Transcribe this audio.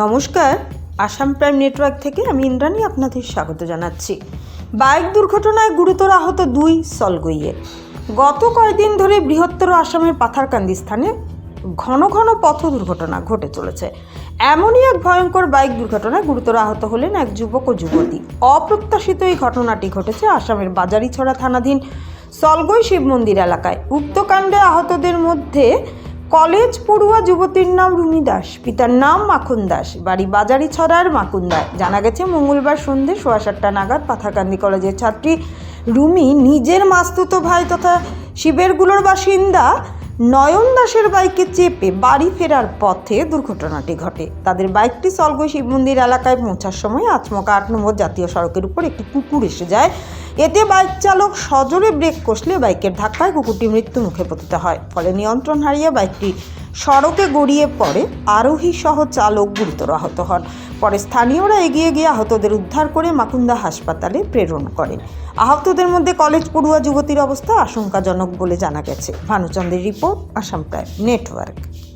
নমস্কার, Assam prime network থেকে আমি ইন্দ্রাণী আপনাদের স্বাগত জানাচ্ছি। বাইক দুর্ঘটনায় গুরুতর আহত দুই সলগইয়ে। গত কয়েকদিন ধরে বৃহত্তর আসামের পাথারকান্দি স্থানে ঘন ঘন পথ দুর্ঘটনা ঘটে চলেছে। এমনই এক ভয়ঙ্কর বাইক দুর্ঘটনায় গুরুতর আহত হলেন এক যুবক ও যুবতী। অপ্রত্যাশিত এই ঘটনাটি ঘটেছে আসামের বাজারিছড়া থানাধীন সলগই শিব মন্দির এলাকায়। উক্ত কাণ্ডে আহতদের মধ্যে কলেজ পড়ুয়া যুবতীর নাম রুমি দাস। পিতার নাম মাখন দাস। বাড়ি বাজারি ছড়ার মাকুন্দায় জানা গেছে, মঙ্গলবার সন্ধ্যে সোয়া সাতটা নাগাদ পাথাকান্দি কলেজের ছাত্রী রুমি নিজের মাস্তুত ভাই তথা শিবেরগুলোর বাসিন্দা নয়ন দাসের বাইকে চেপে বাড়ি ফেরার পথে দুর্ঘটনাটি ঘটে। তাদের বাইকটি সলগৈ শিব মন্দির এলাকায় পৌঁছার সময় আচমকা আট নম্বর জাতীয় সড়কের উপর একটি কুকুর এসে যায়। এতে বাইক চালক সজোরে ব্রেক কষলে বাইকের ধাক্কায় কুকুরটি মৃত্যু মুখে পতিত হয়। ফলে নিয়ন্ত্রণ হারিয়ে বাইকটি সড়কে গড়িয়ে পড়ে আরোহী সহ চালক গুরুতর আহত হন। পরে স্থানীয়রা এগিয়ে গিয়ে আহতদের উদ্ধার করে মাকুন্দা হাসপাতালে প্রেরণ করেন। আহতদের মধ্যে কলেজ পড়ুয়া যুবতীর অবস্থা আশঙ্কাজনক বলে জানা গেছে। ভানুচন্দ্রের রিপোর্ট, আসাম প্রাইম নেটওয়ার্ক।